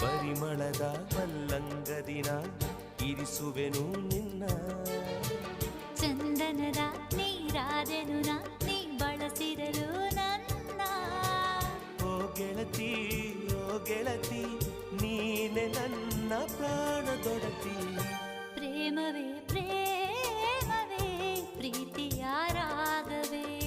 ಪರಿಮಳದ ಮಲ್ಲಂಗದಿನ ಇರಿಸುವೆನು ನಿನ್ನ. ಚಂದನದ ನೀರಾದೆನು ನಾ ನೀ ಬಳಸಿರಲು ನನ್ನ. ಓ ಗೆಳತಿ ಓ ಗೆಳತಿ ನೀನೆ ನನ್ನ ಪ್ರಾಣದೊಡತಿ ಪ್ರೇಮವೇ ಪ್ರೇಮ